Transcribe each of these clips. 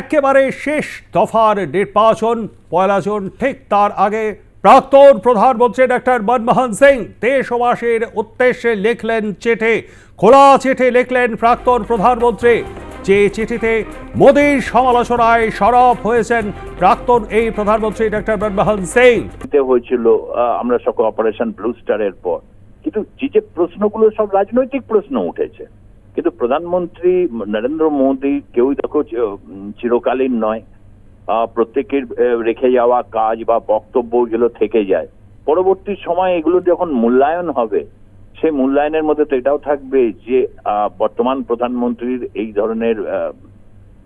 একেবারে শেষ দফার নির্বাচন, পয়লা জুন ঠিক তার আগে প্রাক্তন প্রধানমন্ত্রী ডাক্তার মনমোহন সিং দেশবাসীর উদ্দেশ্যে লিখলেন চিঠি, খোলা চিঠি লিখলেন প্রাক্তন প্রধানমন্ত্রী। যে চিঠিতে মোদীর সমালোচনায় সরব হয়েছেন প্রাক্তন এই প্রধানমন্ত্রী ডাক্তার মনমোহন সিং। হয়েছিল আমরা সকল অপারেশন ব্লু স্টারের পর। কিন্তু যে যে প্রশ্নগুলো সব রাজনৈতিক প্রশ্ন উঠেছে কিন্তু প্রধানমন্ত্রী নরেন্দ্র মোদী কেউই দেখো চিরকালীন নয়। প্রত্যেকের রেখে যাওয়া কাজ বা বক্তব্য যেগুলো থেকে যায়। পরবর্তী সময় এগুলো যখন মূল্যায়ন হবে, সেই মূল্যায়নের মধ্যে তো এটাও থাকবে যে বর্তমান প্রধানমন্ত্রীর এই ধরনের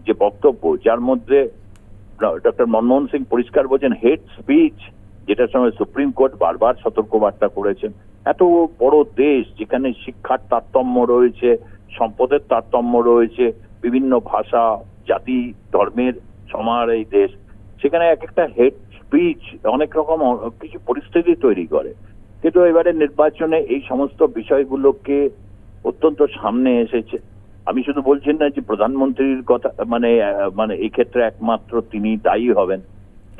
যে বক্তব্য, যার মধ্যে ডক্টর মনমোহন সিং পরিষ্কার বলছেন হেড স্পিচ যেটার সঙ্গে সুপ্রিম কোর্ট বারবার সতর্কবার্তা করেছেন। এত বড় দেশ যেখানে শিক্ষার তারতম্য রয়েছে, সম্পদের তারতম্য রয়েছে, বিভিন্ন ভাষা, জাতি, ধর্মের সমার এই দেশ। সেখানে এক একটা হেড স্পিচ অনেক রকম কিছু পরিস্থিতি তৈরি করে। কিন্তু এবারে নির্বাচনে এই সমস্ত বিষয়গুলোকে অত্যন্ত সামনে এসেছে। আমি শুধু বলছি না যে প্রধানমন্ত্রীর কথা মানে মানে এই ক্ষেত্রে একমাত্র তিনি দায়ী হবেন।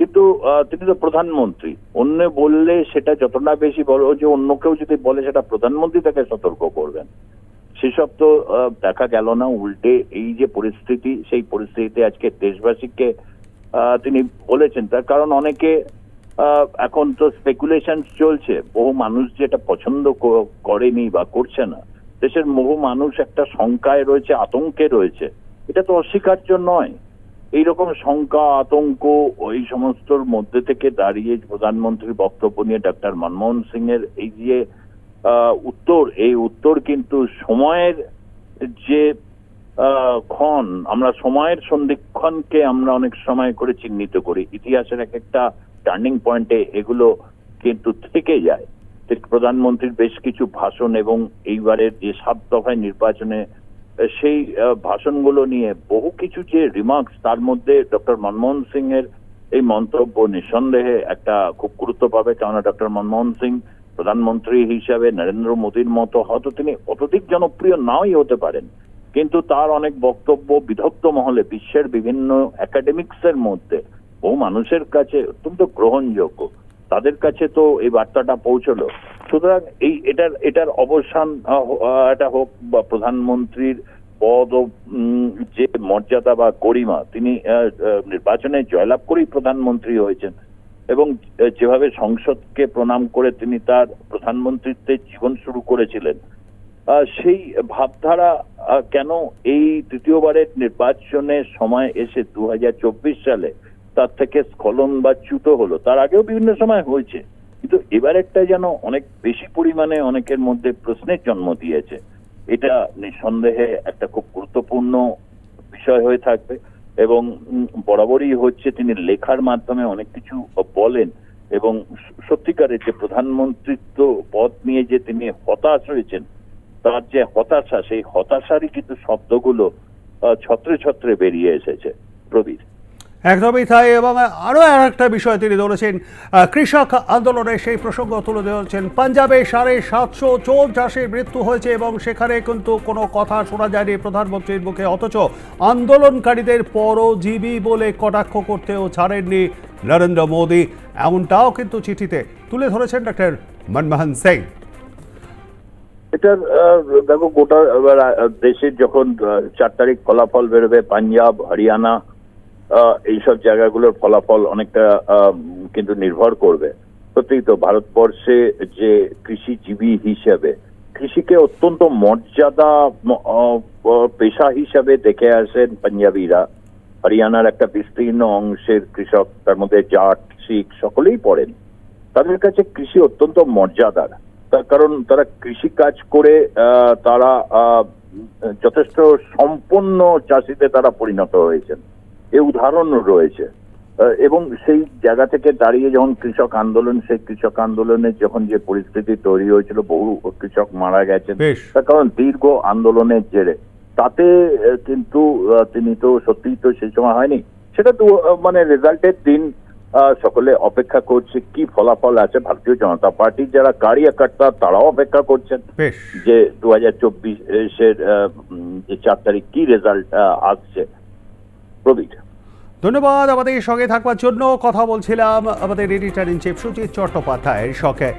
কিন্তু তিনি তো প্রধানমন্ত্রী। অন্য বললে সেটা যতটা বেশি বড় যে অন্য কেউ যদি বলে সেটা প্রধানমন্ত্রী তাকে সতর্ক করবেন। সেসব তো দেখা গেল না, উল্টে এই যে পরিস্থিতি, সেই পরিস্থিতিতে আজকে দেশবাসীকে তিনি বলেছেন। তার কারণ অনেকে এখন তো স্পেকুলেশন চলছে। বহু মানুষ যেটা পছন্দ করেনি বা করছে না, দেশের বহু মানুষ একটা শঙ্কায় রয়েছে, আতঙ্কে রয়েছে। এটা তো অস্বীকার্য নয়। এইরকম শঙ্কা, আতঙ্ক, ওই সমস্তর মধ্যে থেকে দাঁড়িয়ে প্রধানমন্ত্রীর বক্তব্য নিয়ে ডক্টর মনমোহন সিং এর এই যে উত্তর, এই উত্তর কিন্তু সময়ের যে ক্ষণ, আমরা সময়ের সন্ধিক্ষণকে আমরা অনেক সময় করে চিহ্নিত করি। ইতিহাসের এক একটা টার্নিং পয়েন্টে এগুলো কিন্তু থেকে যায়। প্রধানমন্ত্রীর বেশ কিছু ভাষণ এবং এইবারের যে সাত দফায় নির্বাচনে সেই ভাষণগুলো নিয়ে বহু কিছু যে রিমার্কস তার মধ্যে ডক্টর মনমোহন সিং এর এই মন্তব্য নিঃসন্দেহে একটা খুব গুরুত্ব পাবে কেননা ডক্টর মনমোহন সিং প্রধানমন্ত্রী হিসাবে নরেন্দ্র মোদীর মতো হয়তো তিনি অত্যধিক জনপ্রিয় নাই হতে পারেন। কিন্তু তার অনেক বক্তব্য বিধক্ত মহলে, বিশ্বের বিভিন্ন একাডেমিক্স এর মধ্যে, বহু মানুষের কাছে অত্যন্ত গ্রহণযোগ্য। তাদের কাছে তো এই বার্তাটা পৌঁছলো। সুতরাং এই এটার এটার অবসান এটা হোক বা প্রধানমন্ত্রীর পদ যে মর্যাদা বা গরিমা, তিনি নির্বাচনে জয়লাভ করেই প্রধানমন্ত্রী হয়েছেন। এবং যেভাবে সংসদকে প্রণাম করে তিনি তার প্রধানমন্ত্রীত্বের জীবন শুরু করেছিলেন সেই ভাবধারা কেন এই তৃতীয়বারের নির্বাচনের সময় এসে দু হাজার চব্বিশ সালে তার থেকে স্খলন বা চ্যুত হলো, তার আগেও বিভিন্ন সময় হয়েছে। কিন্তু এবারেরটা যেন অনেক বেশি পরিমাণে অনেকের মধ্যে প্রশ্নের জন্ম দিয়েছে। এটা নিঃসন্দেহে একটা খুব গুরুত্বপূর্ণ বিষয় হয়ে থাকবে এবং বরাবরই হচ্ছে তিনি লেখার মাধ্যমে অনেক কিছু বলেন এবং সত্যিকারের যে প্রধানমন্ত্রিত্ব পদ নিয়ে যে তিনি হতাশ হয়েছেন, তার যে হতাশা, সেই হতাশারই কিন্তু শব্দগুলো ছত্রে ছত্রে বেরিয়ে এসেছে প্রবীর। একদমই তাই এবং আরও আর একটা বিষয় তিনি ধরেছেন কৃষক আন্দোলনে সেই প্রসঙ্গ তুলে ধরেছেন। পাঞ্জাবে সাড়ে সাতশো চোর চাষের মৃত্যু হয়েছে এবং সেখানে কিন্তু কোনো কথা শোনা যায়নি প্রধানমন্ত্রীর মুখে, অথচ আন্দোলনকারীদের পরজীবী বলে কটাক্ষ করতেও ছাড়েননি নরেন্দ্র মোদী। এমনটাও কিন্তু চিঠিতে তুলে ধরেছেন ডক্টর মনমোহন সিং। এটার দেখো, গোটা দেশের যখন চার তারিখ ফলাফল বেরোবে পাঞ্জাব, হরিয়ানা এইসব জায়গাগুলোর ফলাফল অনেকটা কিন্তু নির্ভর করবে। সত্যি তো ভারতবর্ষে যে কৃষিজীবী হিসেবে, কৃষিকে অত্যন্ত মর্যাদা পেশা হিসাবে দেখে আসেন পাঞ্জাবিরা। হরিয়ানার একটা বিস্তীর্ণ অংশের কৃষক, তার মধ্যে জাট, শিখ সকলেই পড়েন। তাদের কাছে কৃষি অত্যন্ত মর্যাদার। তার কারণ তারা কৃষি কাজ করে তারা যথেষ্ট সম্পন্ন চাষিতে তারা পরিণত হয়েছেন। এই উদাহরণ রয়েছে। এবং সেই জায়গা থেকে দাঁড়িয়ে যখন কৃষক আন্দোলন সেই কৃষক আন্দোলনের যখন যে পরিস্থিতি তৈরি হয়েছিল বহু কৃষক মারা গেছেন। তার কারণ দীর্ঘ আন্দোলনের জেরে। তাতে কিন্তু তিনি তো সত্যিই তো সেই সময় হয়নি। সেটা তো মানে রেজাল্টের দিন সকলে অপেক্ষা করছে কি ফলাফল আছে ভারতীয় জনতা পার্টির যারা কার্যকর্তা তারাও অপেক্ষা করছেন যে দু হাজার চব্বিশের চার তারিখ কি রেজাল্ট আসছে। প্রবীর ধন্যবাদ, আমাদের সঙ্গে থাকবার জন্য কথা বলছিলাম আমাদের এডিটার ইন চিফ সুজিত চট্টোপাধ্যায়ের সঙ্গে।